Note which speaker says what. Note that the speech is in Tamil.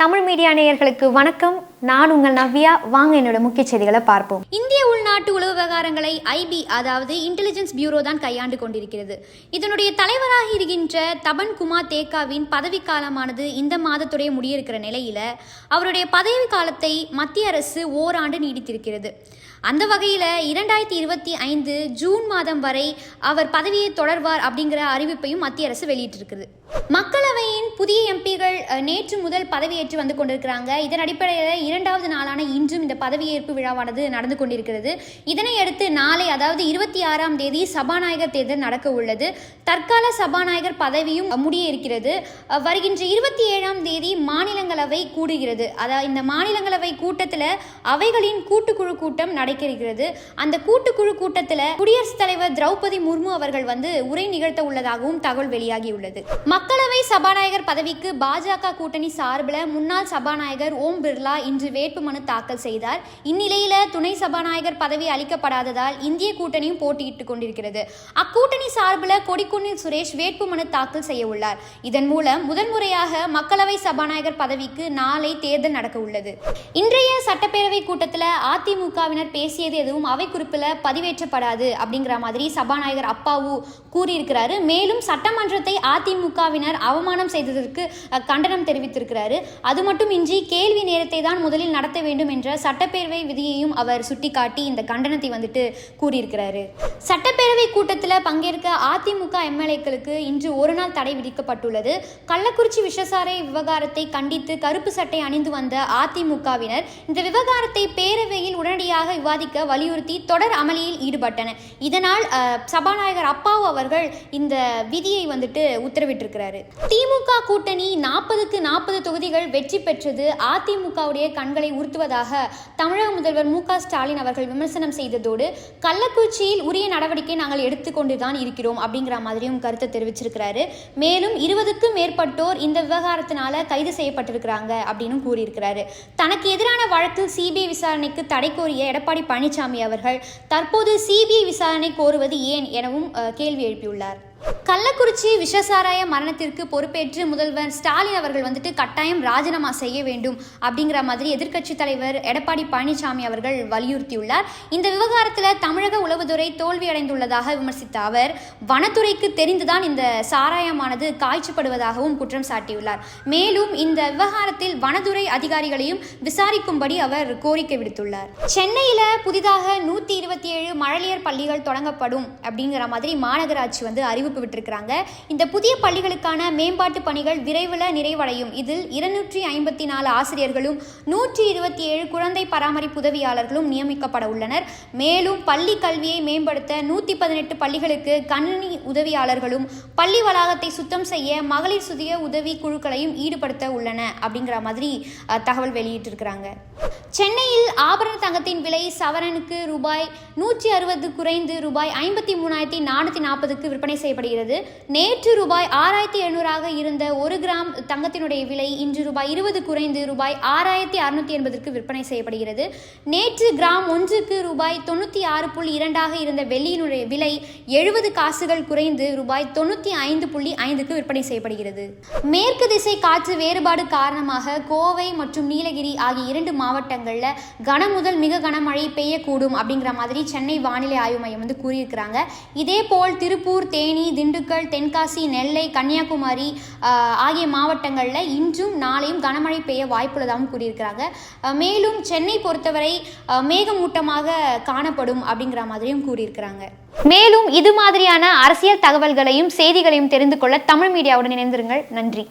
Speaker 1: தமிழ் மீடியா நேயர்களுக்கு வணக்கம். நான் உங்கள் நவ்யா. வாங்க என்னோட முக்கிய செய்திகளை பார்ப்போம்.
Speaker 2: இந்திய உள்நாட்டு உளவு விவகாரங்களை ஐபி அதாவது இன்டெலிஜென்ஸ் பியூரோ தான் கையாண்டு கொண்டிருக்கிறது. இதனுடைய தலைவராக இருக்கின்ற தபன் குமார் தேக்காவின் பதவிக்காலமானது இந்த மாதத்துடைய முடியிருக்கிற நிலையில அவருடைய பதவி காலத்தை மத்திய அரசு ஓராண்டு நீடித்திருக்கிறது. அந்த வகையில் இரண்டாயிரத்தி இருபத்தி ஐந்து ஜூன் மாதம் வரை அவர் பதவியை தொடர்வார் அப்படிங்கிற அறிவிப்பையும் மத்திய அரசு வெளியிட்டிருக்குது. மக்களவை புதிய எம்பிகள் நேற்று முதல் பதவியேற்று வந்து கொண்டிருக்கிறாங்க. இதன் அடிப்படையில் இரண்டாவது நாளான இன்றும் இந்த பதவியேற்பு விழாவானது நடந்து கொண்டிருக்கிறது. இதனை அடுத்து நாளை அதாவது இருபத்தி ஆறாம் தேதி சபாநாயகர் தேர்தல் நடக்க உள்ளது. தற்கால சபாநாயகர் பதவியும் முடிய இருக்கிறது. வருகின்ற இருபத்தி ஏழாம் தேதி மாநிலங்களவை கூடுகிறது. அதாவது இந்த மாநிலங்களவை கூட்டத்தில் அவைகளின் கூட்டுக்குழு கூட்டம் நடக்கிறது அந்த கூட்டுக்குழு கூட்டத்தில் குடியரசுத் தலைவர் திரௌபதி முர்மு அவர்கள் வந்து உரை நிகழ்த்த உள்ளதாகவும் தகவல் வெளியாகியுள்ளது. மக்களவை சபாநாயகர் பதவிக்கு பாஜக கூட்டணி சார்பில் முன்னாள் சபாநாயகர் ஓம் பிர்லா இன்று வேட்புமனு தாக்கல் செய்தார். இந்நிலையில துணை சபாநாயகர் பதவி அளிக்கப்படாததால் இந்திய கூட்டணியும் போட்டியிட்டுக் கொண்டிருக்கிறது. அக்கூட்டணி சார்பில் கொடிக்குன்னில் சுரேஷ் வேட்புமனு தாக்கல் செய்ய உள்ளார். இதன் மூலம் முதன்முறையாக மக்களவை சபாநாயகர் பதவிக்கு நாளை தேர்தல் நடக்க உள்ளது. இன்றைய சட்டப்பேரவை கூட்டத்தில் அதிமுகவினர் பேசியது எதுவும் அவை குறிப்பில் பதிவேற்றப்படாது அப்படிங்கிற மாதிரி சபாநாயகர் அப்பாவு கூறியிருக்கிறாரு. மேலும் சட்டமன்றத்தை அதிமுகவினர் அவமானம் செய்ததற்கு கண்டனம் தெரிவித்திருக்கிறாரு. அது மட்டுமின்றி கேள்வி நேரத்தை தான் முதலில் நடத்த வேண்டும் என்ற சட்டப்பேரவை விதியையும் அவர் சுட்டிக்காட்டி இந்த கண்டனத்தை வந்துட்டு கூறியிருக்கிறாரு. சட்டப்பேரவை கூட்டத்தில் பங்கேற்க அதிமுக எம்எல்ஏக்களுக்கு இன்று ஒரு நாள் தடை விதிக்கப்பட்டுள்ளது. கள்ளக்குறிச்சி விஷசாரை விவகாரத்தை கண்டித்து கருப்பு சட்டை அணிந்து வந்த அதிமுகவினர் இந்த விவகாரத்தை பேரவையில் உடனடியாக விவாதிக்க வலியுறுத்தி தொடர் அமளியில் ஈடுபட்டனர் இதனால் சபாநாயகர் அப்பாவு அவர்கள் இந்த விதியை வந்துட்டு உத்தரவிட்டிருக்கிறாரு. திமுக கூட்டணி நாற்பதுக்கு நாற்பது தொகுதிகள் வெற்றி பெற்றது. அதிமுகவுடைய கண்களை உறுத்துவதாக தமிழக முதல்வர் மு ஸ்டாலின் அவர்கள் விமர்சனம் செய்ததோடு கள்ளக்குறிச்சியில் உரிய நடவடிக்கை நாங்கள் எடுத்துக்கொண்டுதான் இருக்கிறோம் அப்படிங்கிற மாதிரியும் கருத்தை தெரிவிச்சிருக்கிறாரு. மேலும் இருபதுக்கும் மேற்பட்டோர் இந்த விவகாரத்தினால கைது செய்யப்பட்டிருக்கிறாங்க அப்படின்னு கூறியிருக்கிறாரு. தனக்கு எதிரான வழக்கில் சிபிஐ விசாரணைக்கு தடை கோரிய எடப்பாடி பழனிசாமி அவர்கள் தற்போது சிபிஐ விசாரணை கோருவது ஏன் எனவும் கேள்வி எழுப்பியுள்ளார். கள்ளக்குறிச்சி விஷசாராய மரணத்திற்கு பொறுப்பேற்று முதல்வர் ஸ்டாலின் அவர்கள் வந்துட்டு கட்டாயம் ராஜினாமா செய்ய வேண்டும் அப்படிங்கிற மாதிரி எதிர்க்கட்சி தலைவர் எடப்பாடி பழனிசாமி அவர்கள் வலியுறுத்தியுள்ளார். இந்த விவகாரத்தில் தமிழக உளவுத்துறை தோல்வியடைந்துள்ளதாக விமர்சித்த அவர் வனத்துறைக்கு தெரிந்துதான் இந்த சாராயமானது காய்ச்சப்படுவதாகவும் குற்றம் சாட்டியுள்ளார். மேலும் இந்த விவகாரத்தில் வனத்துறை அதிகாரிகளையும் விசாரிக்கும்படி அவர் கோரிக்கை விடுத்துள்ளார். சென்னையில் புதிதாக நூற்றி இருபத்தி ஏழு மழலையர் பள்ளிகள் தொடங்கப்படும் அப்படிங்கிற மாதிரி மாநகராட்சி வந்து அறிவிப்பு விட்டிருக்கிறாங்க. இந்த புதிய பள்ளிகளுக்கான மேம்பாட்டு பணிகள் விரைவில் நிறைவடையும். இதில் இருநூற்றி ஐம்பத்தி நாலு ஆசிரியர்களும் நூற்றி இருபத்தி ஏழு குழந்தை பராமரிப்பு உதவியாளர்களும் நியமிக்கப்பட உள்ளனர். மேலும் பள்ளி கல்வியை மேம்படுத்த நூற்றி பதினெட்டு பள்ளிகளுக்கு கணினி உதவியாளர்களும் பள்ளி வளாகத்தை சுத்தம் செய்ய மகளிர் சுதிய உதவி குழுக்களையும் ஈடுபடுத்த உள்ளன அப்படிங்கிற மாதிரி தகவல் வெளியிட்டிருக்கிறாங்க. சென்னையில் ஆபரண தங்கத்தின் விலை சவரனுக்கு ரூபாய் நூற்றி அறுபது குறைந்து ரூபாய் ஐம்பத்தி மூணாயிரத்தி நானூற்றி நாற்பதுக்கு விற்பனை செய்ய செய்யப்படுகிறது. நேற்று ரூபாய் ஆறாயிரத்தி எழுநூறாக இருந்த ஒரு கிராம் தங்கத்தினுடைய விலை இன்று ரூபாய் இருபது குறைந்து ரூபாய் ஆறாயிரத்தி அறுநூத்தி எண்பதற்கு விற்பனை செய்யப்படுகிறது. நேற்று கிராம் ஒன்றுக்கு ரூபாய் தொண்ணூற்றி ஆறு புள்ளி இரண்டாக இருந்த வெள்ளியினுடைய விலை எழுபது காசுகள் குறைந்து ரூபாய் தொண்ணூற்றி ஐந்து புள்ளி ஐந்துக்கு விற்பனை செய்யப்படுகிறது. மேற்கு திசை காற்று வேறுபாடு காரணமாக கோவை மற்றும் நீலகிரி ஆகிய இரண்டு மாவட்டங்களில் கன முதல் மிக கனமழை பெய்யக்கூடும் அப்படிங்கிற மாதிரி சென்னை வானிலை ஆய்வு மையம் வந்து கூறியிருக்கிறாங்க. இதே போல் திருப்பூர் தேனி திண்டுக்கல் தென்காசி நெல்லை கன்னியாகுமரி ஆகிய மாவட்டங்களில் இன்றும் நாளையும் கனமழை பெய்ய வாய்ப்புள்ளதாகவும் கூறியிருக்கிறாங்க. மேலும் சென்னை பொறுத்தவரை மேகமூட்டமாக காணப்படும் அப்படிங்கிற மாதிரியும் கூறியிருக்கிறாங்க.
Speaker 1: மேலும் இது மாதிரியான அரசியல் தகவல்களையும் செய்திகளையும் தெரிந்து கொள்ள தமிழ் மீடியாவுடன் இணைந்திருங்கள். நன்றி.